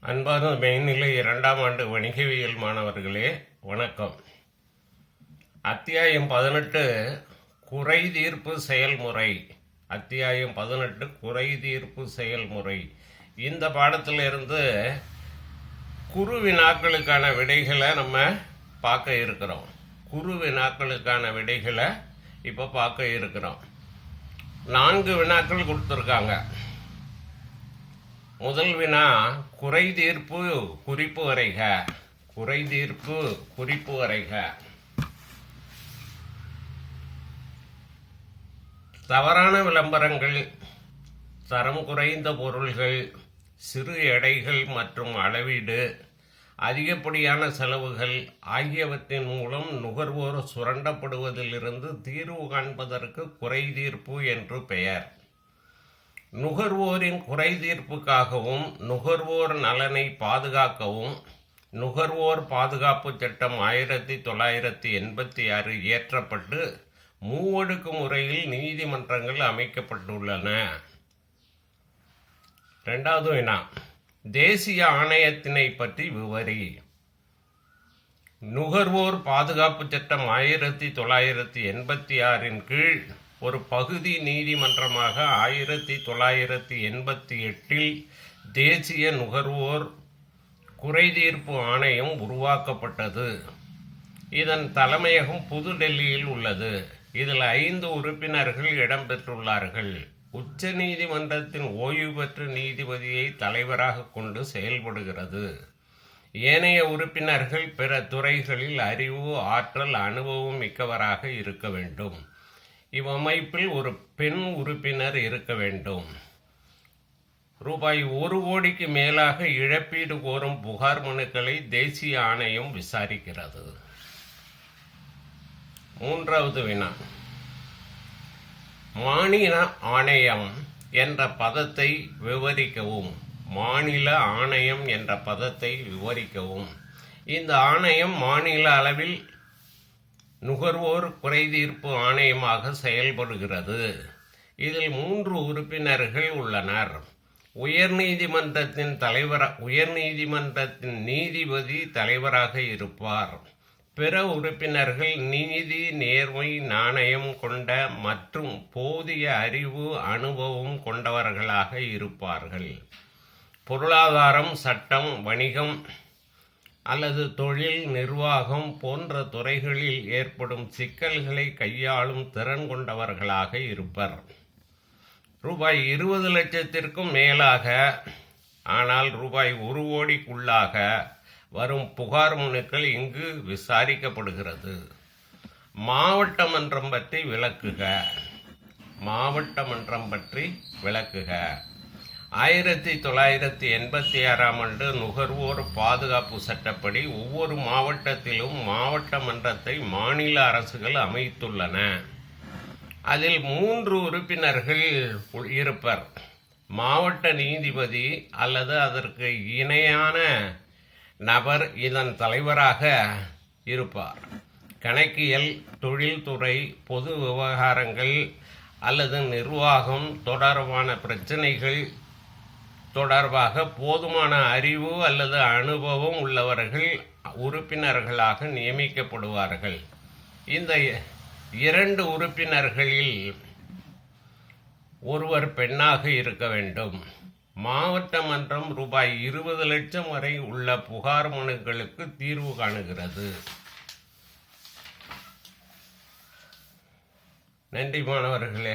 அன்பான மெய்நிலை இரண்டாம் ஆண்டு வணிகவியல் மாணவர்களே வணக்கம். அத்தியாயம் பதினெட்டு குறை தீர்ப்பு செயல்முறை. அத்தியாயம் பதினெட்டு குறை தீர்ப்பு செயல்முறை. இந்த பாடத்திலிருந்து குறு வினாக்களுக்கான விடைகளை நம்ம பார்க்க இருக்கிறோம். குறு வினாக்களுக்கான விடைகளை இப்போ பார்க்க இருக்கிறோம். நான்கு வினாக்கள் கொடுத்துருக்காங்க. முதல் வினா குறை தீர்ப்பு குறிப்பு வரைக. குறை தீர்ப்பு குறிப்பு வரைக. தவறான விளம்பரங்கள் தரம் குறைந்த பொருள்கள் சிறு எடைகள் மற்றும் அளவீடு அதிகப்படியான செலவுகள் ஆகியவற்றின் மூலம் நுகர்வோர் சுரண்டப்படுவதிலிருந்து தீர்வு காண்பதற்கு குறை தீர்ப்பு என்று பெயர். நுகர்வோரின் குறை தீர்ப்புக்காகவும் நுகர்வோர் நலனை பாதுகாக்கவும் நுகர்வோர் பாதுகாப்பு சட்டம் ஆயிரத்தி தொள்ளாயிரத்தி எண்பத்தி ஆறு இயற்றப்பட்டு மூவடுக்கு முறையில் நீதிமன்றங்கள் அமைக்கப்பட்டுள்ளன. ரெண்டாவது வினா. தேசிய ஆணையத்தினை பற்றி விவரி. நுகர்வோர் பாதுகாப்பு சட்டம் ஆயிரத்தி தொள்ளாயிரத்தி எண்பத்தி ஆறின் கீழ் ஒரு பகுதி நீதிமன்றமாக ஆயிரத்தி தொள்ளாயிரத்தி எண்பத்தி எட்டில் தேசிய நுகர்வோர் குறைதீர்ப்பு ஆணையம் உருவாக்கப்பட்டது. இதன் தலைமையகம் புதுடெல்லியில் உள்ளது. இதில் ஐந்து உறுப்பினர்கள் இடம்பெற்றுள்ளார்கள். உச்ச நீதிமன்றத்தின் ஓய்வு பெற்ற நீதிபதியை தலைவராக கொண்டு செயல்படுகிறது. ஏனைய உறுப்பினர்கள் பிற துறைகளில் அறிவு ஆற்றல் அனுபவம் மிக்கவராக இருக்க வேண்டும். இவ்வமைப்பில் ஒரு பெண் உறுப்பினர் இருக்க வேண்டும். ரூபாய் ஒரு கோடிக்கு மேலாக இழப்பீடு கோரும் புகார் மனுக்களை தேசிய ஆணையம் விசாரிக்கிறது. மூன்றாவது வினா. மாநில ஆணையம் என்ற பதத்தை விவரிக்கவும். மாநில ஆணையம் என்ற பதத்தை விவரிக்கவும். இந்த ஆணையம் மாநில அளவில் நுகர்வோர் குறைதீர்ப்பு ஆணையமாக செயல்படுகிறது. இதில் மூன்று உறுப்பினர்கள் உள்ளனர். உயர்நீதிமன்றத்தின் தலைவர் உயர்நீதிமன்றத்தின் நீதிபதி தலைவராக இருப்பார். பிற உறுப்பினர்கள் நீதி நேர்மை நாணயம் கொண்ட மற்றும் போதிய அறிவு அனுபவம் கொண்டவர்களாக இருப்பார்கள். பொருளாதாரம் சட்டம் வணிகம் அல்லது தொழில் நிர்வாகம் போன்ற துறைகளில் ஏற்படும் சிக்கல்களை கையாளும் திறன் கொண்டவர்களாக இருப்பர். ரூபாய் இருபது லட்சத்திற்கும் மேலாக ஆனால் ரூபாய் ஒரு கோடிக்குள்ளாக வரும் புகார் மனுக்கள் இங்கு விசாரிக்கப்படுகிறது. மாவட்ட மன்றம் பற்றி விளக்குக. மாவட்ட மன்றம் பற்றி விளக்குக. ஆயிரத்தி தொள்ளாயிரத்தி எண்பத்தி ஆறாம் ஆண்டு நுகர்வோர் பாதுகாப்பு சட்டப்படி ஒவ்வொரு மாவட்டத்திலும் மாவட்ட மன்றத்தை மாநில அரசுகள் அமைத்துள்ளன. அதில் மூன்று உறுப்பினர்கள் இருப்பர். மாவட்ட நீதிபதி அல்லது அதற்கு இணையான நபர் இதன் தலைவராக இருப்பார். கணக்கியல் தொழில்துறை பொது விவகாரங்கள் அல்லது நிர்வாகம் தொடர்பான பிரச்சனைகள் தொடர்பாக போதுமான அறிவு அல்லது அனுபவம் உள்ளவர்கள் உறுப்பினர்களாக நியமிக்கப்படுவார்கள். இந்த இரண்டு உறுப்பினர்களில் ஒருவர் பெண்ணாக இருக்க வேண்டும். மாவட்ட மன்றம் ரூபாய் இருபது லட்சம் வரை உள்ள புகார் மனுக்களுக்கு தீர்வு காணுகிறது. நன்றி மாணவர்களே.